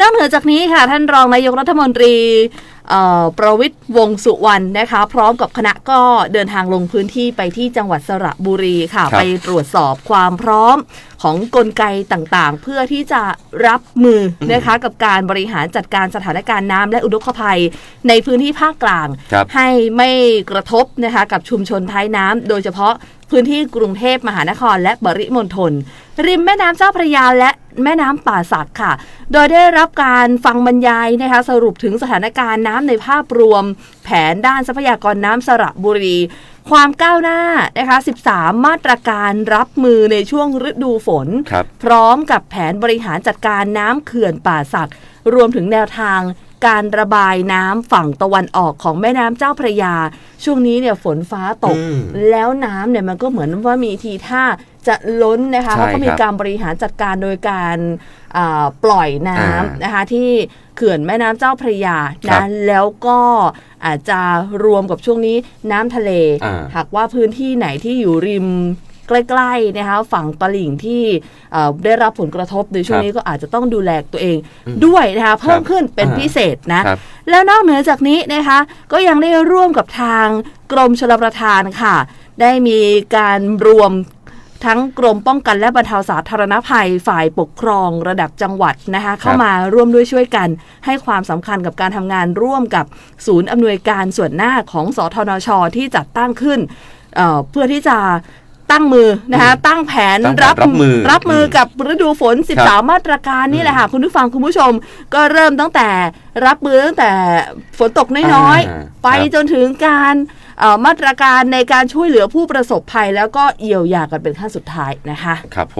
นอกเหนือจากนี้ค่ะ ท่านรองนายกรัฐมนตรีเอ่อประวิทย์วงษ์สุวรรณนะคะ พร้อมกับคณะก็เดินทางลงพื้นที่ไปที่จังหวัดสระบุรีค่ะครับไปตรวจสอบความพร้อมของกลไกต่างๆ เพื่อที่จะรับมืออมนะคะกับการบริหารจัดการสถานการณ์น้ำและอุทกภัย ในพื้นที่ภาคกลางครับให้ไม่กระทบนะคะกับชุมชนท้ายน้ำโดยเฉพาะพื้นที่กรุงเทพมหานครและปริมณฑลริมแม่น้ำเจ้าพระยาและ แม่น้ำป่าสักค่ะ โดยได้รับการฟังบรรยายนะคะสรุปถึงสถานการณ์น้ำในภาพรวม แผนด้านทรัพยากรน้ำสระบุรี ความก้าวหน้านะคะ 13 มาตรการรับมือในช่วงฤดูฝนครับพร้อมกับแผนบริหารจัดการน้ำเขื่อนป่าสัก รวมถึงแนวทาง การระบายน้ำฝั่งตะวันออกของแม่น้ำเจ้าพระยา ช่วงนี้เนี่ยฝนฟ้าตกอืมแล้วน้ำเนี่ยมันก็เหมือนว่ามีทีท่าจะล้นนะคะใช่เขาก็มีครับการบริหารจัดการโดยการอ่าปล่อยน้อ่าำนะคะที่เขื่อนแม่น้ำเจ้าพระยาครันะบแล้วก็อาจจะรวมกับช่วงนี้น้ำทะเลอ่าหากว่าพื้นที่ไหนที่อยู่ริม ใกล้ๆนะคะฝั่งตลิ่งที่เอ่อได้รับผลกระทบในช่วงนี้ก็อาจจะต้องดูแลตัวเองด้วยนะคะเพิ่มขึ้นเป็นอ่าพิเศษนะครับแล้วนอกเหนือจากนี้นะคะก็ยังได้ร่วมกับทางกรมชลประทานค่ะ ได้มีการรวมทั้งกรมป้องกันและบรรเทาสาธารณภัยฝ่ายปกครองระดับจังหวัดนะคะเข้ามาร่วมด้วยช่วยกัน ให้ความสำคัญกับการทำงานร่วมกับศูนย์อำนวยการส่วนหน้าของสทนช ที่จัดตั้งขึ้นเอ่อเพื่อที่จะ ตั้งมือนะคะตั้งแผนตั้งแผนรับมือ รับมืออมกับฤดูฝนครับ13 มาตรการนี่แหละค่ะคุณผู้ฟังคุณผู้ชม ก็เริ่มตั้งแต่รับมือตั้งแต่ฝนตกน้อยอ่าๆไปครับจนถึงการเอ่อมาตรการในการช่วยเหลือผู้ประสบภัย แล้วก็เยียวยากันเป็นขั้นสุดท้ายนะคะ ครับผ